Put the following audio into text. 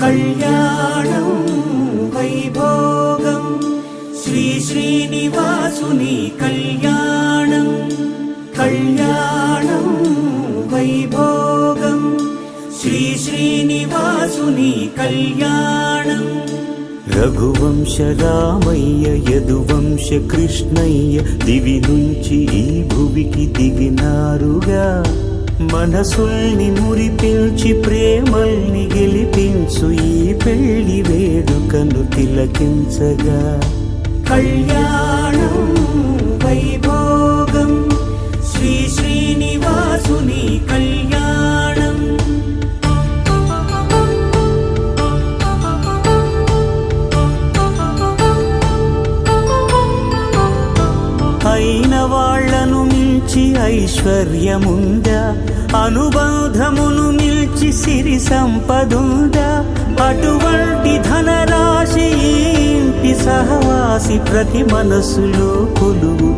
కళ్యాణం వైభోగం. శ్రీ శ్రీనివాసుని కళ్యాణం కళ్యాణం వైభోగం. శ్రీ శ్రీనివాసుని కళ్యాణం. రఘువంశ రామయ్య యదువంశ కృష్ణయ్య దివి నుంచి ఈ భువికి దిగినారుగా. మనసుల్ని మురిపించి ప్రేమల్ని గెలిపి గెలిపించు ఈ పెళ్ళి వేడుకను తిలకించగా. కళ్యాణం వైభోగం శ్రీ శ్రీనివాసుని కళ్యాణం. అయిన వాళ్ళను మించి ఐశ్వర్యముందా? అనుబంధమును మిల్చి సిరి సంపదుందా? అటువంటి ధనరాశి ఇంటి సహవాసి ప్రతి మనసులో కొలువు.